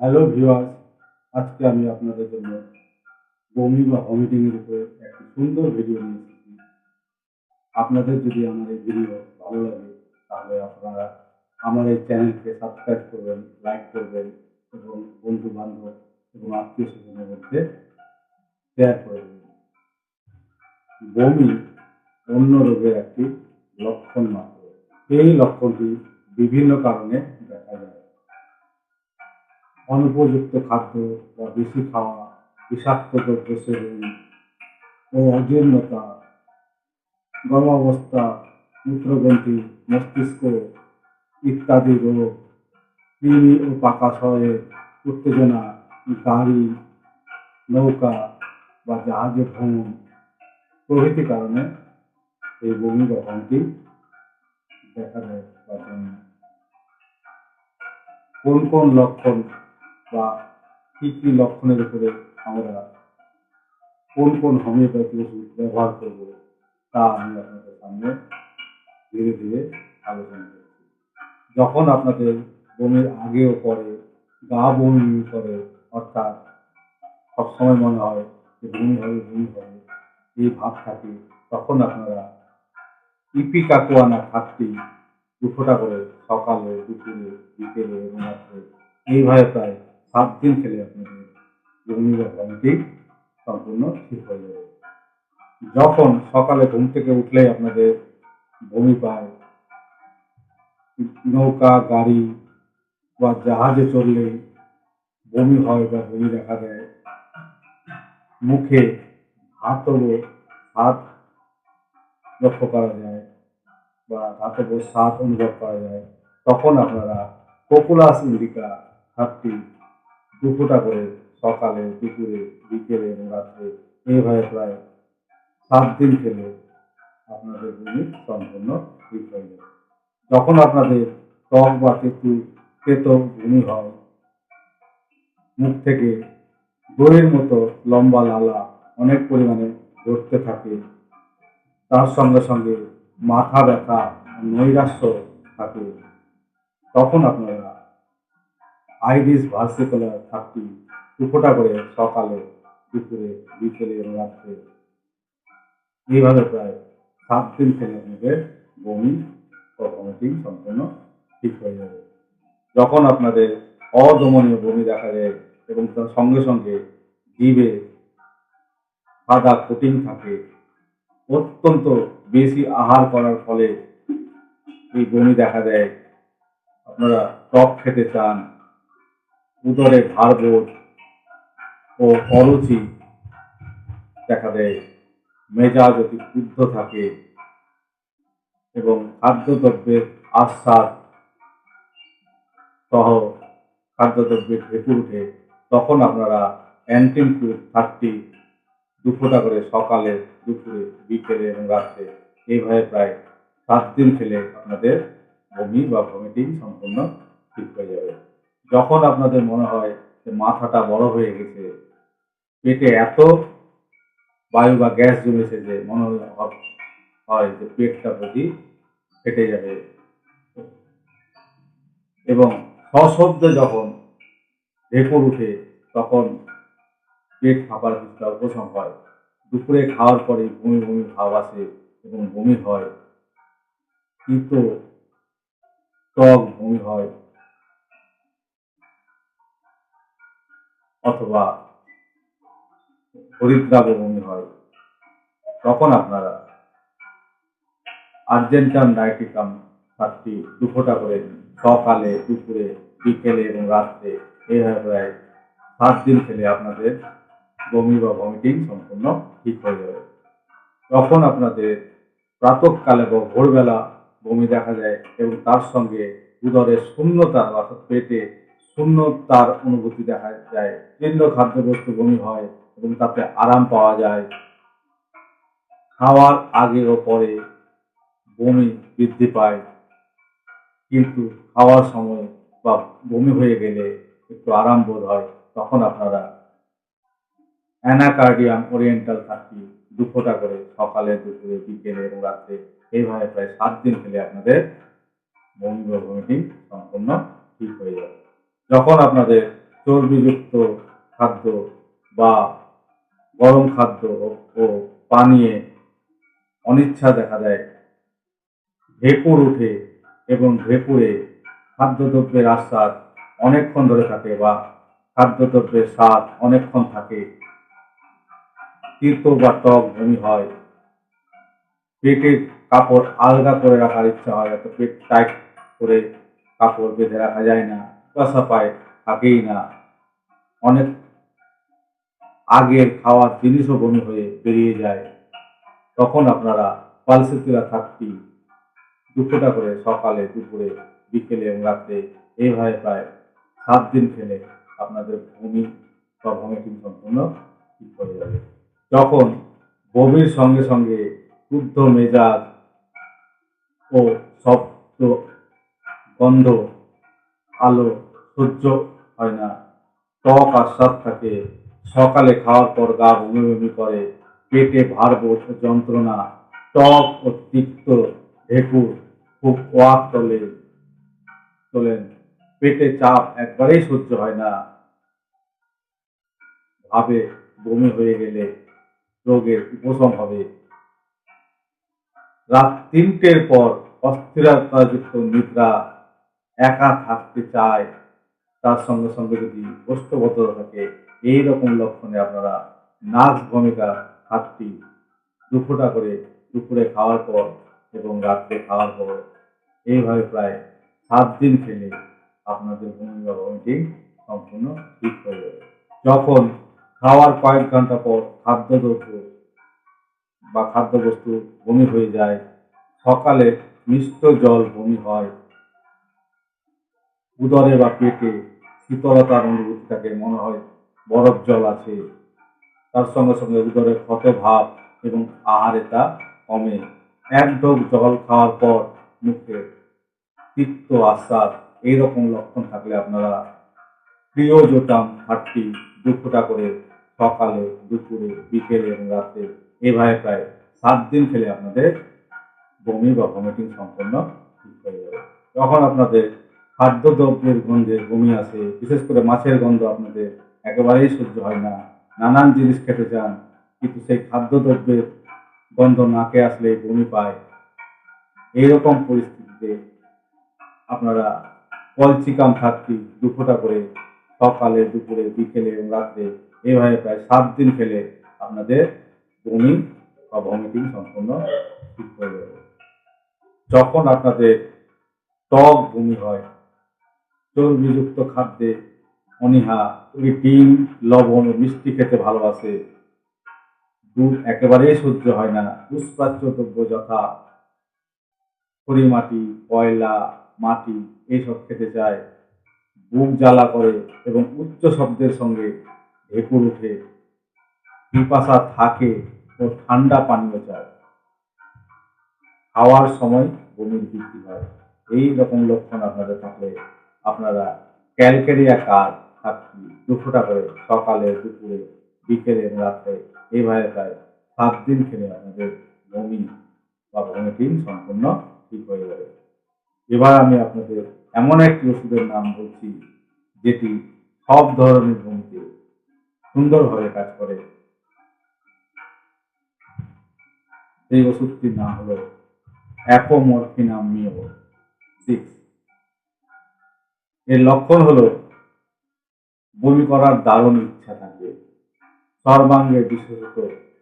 Hello viewers আজকে আমি আপনাদের জন্য বমি বা ভমিটিং এর উপরে একটি সুন্দর ভিডিও নিয়ে এসেছি। আপনাদের যদি আমার এই ভিডিও ভালো লাগে, তাহলে আপনারা আমার এই চ্যানেলকে সাবস্ক্রাইব করবেন লাইক করবেন এবং বন্ধু বান্ধব এবং আত্মীয় স্বজনের মধ্যে শেয়ার করে দেবেন। বমি অন্য রোগের একটি লক্ষণ মাত্র। এই লক্ষণটি বিভিন্ন কারণে দেখা যায়। অনুপযুক্ত খাদ্য বা বেশি খাওয়া, বিষাক্ত দ্রব্য সেবন ও অজীর্ণতা, গর্ভাবস্থা, মূত্রগ্রন্থি, মস্তিষ্ক ইত্যাদি রোগ, কৃমি ও পাকাশয়ের উত্তেজনা, গাড়ি, নৌকা বা জাহাজে ভ্রমণ প্রভৃতি কারণে এই বমি ভ্রমটি দেখা বা কোন কোন লক্ষণ বা কি কি লক্ষণের উপরে আমরা কোন কোন হোমিওপ্যাথি ওষুধ ব্যবহার করব, তা আমি আপনাদের সামনে ধীরে ধীরে আলোচনা করছি। যখন আপনাদের বমির আগে ও পরে, গা বমি করে, অর্থাৎ সবসময় মনে হয় যে বমি হবে বমি হবে, এই ভাব থাকে, তখন আপনারা ইপি কাকুয়ানা থাকতেই দুফোটা করে সকালে, দুপুরে, বিকেলে এবং রাত্রে, এইভাবে প্রায় সাত দিন খেলে আপনাদের বমি বা সম্পূর্ণ ঠিক হয়ে যাবে। যখন সকালে ঘুম থেকে উঠলেই আপনাদের বমি পায়, নৌকা, গাড়ি বা জাহাজে চড়লেই বমি হয় বা বমি দেখা দেয়, মুখে হাতও হাত লক্ষ্য করা যায় বা ধাতব স্বাদ অনুভব করা যায়, তখন আপনারা পপুলাস ইন্ডিকা সাতটি দুপুটা করে সকালে, দুপুরে, বিকেলে এবং রাত্রে এইভাবে প্রায় সাত দিন খেলে আপনাদের বমি সম্পূর্ণ ঠিক হয়ে যাবে। যখন আপনাদের ত্বক বা তেতু তেতো বমি হয়, মুখ থেকে দইয়ের মতো লম্বা লালা অনেক পরিমাণে ধরতে থাকে। তার সঙ্গে সঙ্গে মাথা ব্যথা, নৈরাশ্য থাকে। তখন আপনারা আইরিস ভার্সিকুলার থার্টি দুফোটা করে সকালে, দুপুরে, বিকেলে এবং রাত্রে। এইভাবে প্রায় সাত দিন খেলে আপনাদের বমি ও ভমিটিং সম্পূর্ণ ঠিক হয়ে যাবে। যখন আপনাদের অদমনীয় বমি দেখা যায় এবং তার সঙ্গে সঙ্গে জীবে সাদা কোটিং থাকে, অত্যন্ত বেশি আহার করার ফলে এই বমি দেখা দেয়। আপনারা টক খেতে চান উদরে ভারবোধ ও অরুচি দেখা দেয়। মেজাজ অতি ক্ষুব্ধ থাকে এবং খাদ্যদ্রব্যের আস্বাদ সহ খাদ্যদ্রব্যের ঢেকুর উঠে তখন আপনারা অ্যান্টিন থার্টি দুফোটা করে সকালে, দুপুরে, বিকেলে এবং রাত্রে এইভাবে প্রায় সাত দিন খেলে আপনাদের বমি বা ভমিটিং সম্পূর্ণ ঠিক হয়ে যাবে। যখন আপনাদের মনে হয় যে মাথাটা বড় হয়ে গেছে, পেটে এত বায়ু বা গ্যাস জমেছে যে মনে হয়- যে পেটটা বুঝি ফেটে যাবে। এবং সশব্দে যখন ঢেকুর উঠে, তখন পেট ফাঁপার কিছুটা উপশম হয়। দুপুরে খাওয়ার পরে বমি বমি ভাব আসে এবং বমি হয়। কিন্তু টক বমি হয়। অথবা হরিদ্রাব বমি হয়, তখন আপনারা আর্জেন্টাম ডায়েটিকাম সাতটি দুফোটা করে সকালে, দুপুরে, বিকেলে এবং রাত্রে এইভাবে সাত দিন খেলে আপনাদের বমি বা ভমিটিং সম্পূর্ণ ঠিক হয়ে যাবে। তখন আপনাদের প্রাতকালে বা ভোরবেলা বমি দেখা যায় এবং তার সঙ্গে উদরের শূন্যতা অর্থাৎ পেটে শূন্যতার অনুভূতি দেখা যায় জীর্ণ খাদ্যবস্তু বমি হয় এবং তাতে আরাম পাওয়া যায়। খাওয়ার আগে ও পরে বমি বৃদ্ধি পায়। কিন্তু খাওয়ার সময় বা বমি হয়ে গেলে একটু আরাম বোধ হয়, তখন আপনারা অ্যানাকার্ডিয়াম ওরিয়েন্টাল থাকি দু ফোঁটা করে সকালে, দুপুরে, বিকেলে এবং রাত্রে এইভাবে প্রায় সাত দিন খেলে আপনাদের বমি বা সম্পূর্ণ ঠিক হয়ে যাবে। যখন আপনাদের চর্বিযুক্ত খাদ্য বা গরম খাদ্য ও পানীয়ে অনিচ্ছা দেখা দেয় ঢেকুর উঠে এবং ঢেকুরে খাদ্যদ্রব্যের আস্বাদ অনেকক্ষণ ধরে থাকে বা খাদ্যদ্রব্যের স্বাদ অনেকক্ষণ থাকে তিতো বা টক বমি হয়, পেটের কাপড় আলগা করে রাখার ইচ্ছা হয় এত পেট টাইট করে কাপড় বেঁধে রাখা যায় না। কুয়াশা পায় থাকেই না। অনেক আগের খাওয়ার জিনিসও বমি হয়ে বেরিয়ে যায়। তখন আপনারা পালসেতিরা থাকতি দুপুরটা করে সকালে, দুপুরে, বিকেলে এবং রাত্রে এইভাবে প্রায় সাত দিন খেলে আপনাদের বমি বা ভমিটিং সম্পূর্ণ ঠিক হয়ে যাবে। যখন বমির সঙ্গে সঙ্গে শুদ্ধ মেজাজ ও শব্দ, গন্ধ, আলো সহ্য হয় না। টক আর স্বাদ থাকে। সকালে খাওয়ার পর গা বমি বমি করে। পেটে ভার বোধ যন্ত্রণা। টক ও তিক্ত ঢেকুর খুব ওয়াক তোলে তোলেন। পেটে চাপ একবারেই সহ্য হয় না। ভাবে বমি হয়ে গেলে রোগের উপশম হবে। রাত তিনটের পর অস্থিরতাযুক্ত নিদ্রা একা থাকতে চায় তার সঙ্গে সঙ্গে যদি কোষ্ঠবদ্ধতা থাকে এই রকম লক্ষণে আপনারা নাচ ভূমিকা হাতটি দুপুরটা করে দুপুরে খাওয়ার পর এবং রাত্রে খাওয়ার পর এইভাবে প্রায় সাত দিন খেলে আপনাদের বা ভমিটিং সম্পূর্ণ ঠিক হয়ে যাবে। যখন খাওয়ার কয়েক ঘণ্টা পর খাদ্যদ্রব্য বা খাদ্যবস্তু বমি হয়ে যায়, সকালে মিষ্ট জল বমি হয় উদরে বা পেটে শীতলতার অনুভূতি থাকে মনে হয় বরফ জল আছে। তার সঙ্গে সঙ্গে উদরে ক্ষত ভাব এবং আহারে তা কমে। এক ঢোক জল খাওয়ার পর মুখে তিক্ত আস্বাদ, এইরকম লক্ষণ থাকলে আপনারা প্রিয়জোটাম থার্টি দু ফোঁটা করে সকালে, দুপুরে, বিকেলে এবং রাতে এভাবে প্রায় সাত দিন খেলে আপনাদের বমি বা ভমিটিং সম্পূর্ণ ঠিক হয়ে যাবে। তখন আপনাদের খাদ্যদ্রব্যের গন্ধে বমি আসে, বিশেষ করে মাছের গন্ধ আপনাদের একেবারেই সহ্য হয় না। নানান জিনিস খেতে চান, কিন্তু সেই খাদ্যদ্রব্যের গন্ধ নাকে আসলে বমি পায়। এইরকম পরিস্থিতিতে আপনারা কলচিকাম থার্টি দু ফোঁটা করে সকালে, দুপুরে, বিকেলে এবং রাত্রে এভাবে প্রায় সাত দিন খেলে আপনাদের বমি বা ভমিটিং সম্পূর্ণ ঠিক হয়ে যাবে যখন আপনাদের টক বমি হয় চর্বিযুক্ত খাদ্যে অনীহা, ওই ডিম, লবণ ও মিষ্টি খেতে ভালোবাসে। দুধ একেবারেই সহ্য হয় না। দুষ্প্রাচ্য দ্রব্য যথা খড়ি মাটি কয়লা, মাটি, এইসব খেতে চায়। বুক জ্বালা করে এবং উচ্চ শব্দের সঙ্গে ঢেকুর উঠে পিপাসা থাকে ও ঠান্ডা পানীয় চায়। খাওয়ার সময় বমির বৃদ্ধি হয়। এই রকম লক্ষণ আপনাদের থাকলে আপনারা ক্যালকেরিয়া কার থাকছি দুশোটা করে সকালে, দুপুরে, বিকেলে রাত্রে এইভাবে প্রায় সাত দিন খেলে আপনাদের বমি বা ভমিটিং সম্পূর্ণ ঠিক হয়ে যাবে। এবার আমি আপনাদের এমন একটি ওষুধের নাম বলছি, যেটি সব ধরনের বমিতে সুন্দরভাবে কাজ করে। এই ওষুধটির নাম হলো অ্যাপোমরফিনাম মিও সিক্স। এর লক্ষণ হলো বমি করার দারুণ ইচ্ছা থাকবে, সর্বাঙ্গে বিশেষত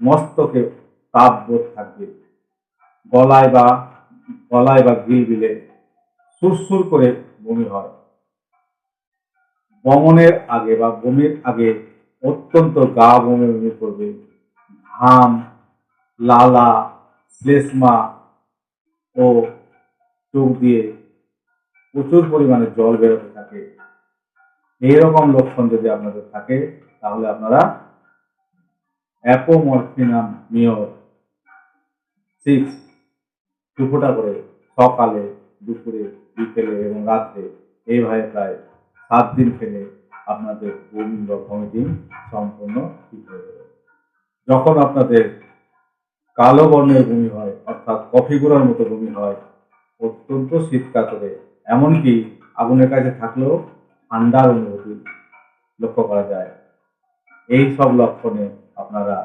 মস্তকে তাপ বোধ থাকবে। গলায় বা গলায় বা গিলবিলে সুরসুর করে বমি হয়। বমনের আগে বা বমির আগে অত্যন্ত গা বমি বমি করবে। ঘাম, লালা, শ্লেষ্মা ও চোখ দিয়ে প্রচুর পরিমাণে জল থাকে এইরকম লক্ষণ যদি আপনাদের থাকে, তাহলে আপনারা অ্যাপোমরফিনাম মিওর সিক্স দুপুরটা করে সকালে, দুপুরে, বিকেলে এবং রাত্রে এইভাবে প্রায় সাত দিন খেলে আপনাদের বমি বা ভমিটিং সম্পূর্ণ ঠিক হয়ে যাবে। যখন আপনাদের কালো বর্ণের বমি হয়, অর্থাৎ কফি গুঁড়ার মতো বমি হয়, অত্যন্ত শীত কাতরে এমনকি আগুনের কাছে থাকলেও ঠান্ডার অনুভূতি লক্ষ্য করা যায়। এই সব লক্ষণে আপনারা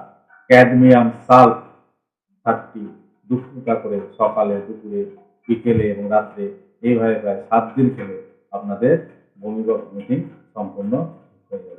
ক্যাডমিয়াম সাল্ট সারটি দু করে সকালে, দুপুরে, বিকেলে এবং রাত্রে এইভাবে প্রায় সাত দিন খেলে আপনাদের ভূমিগত মিটিং সম্পন্ন হয়ে সম্পূর্ণ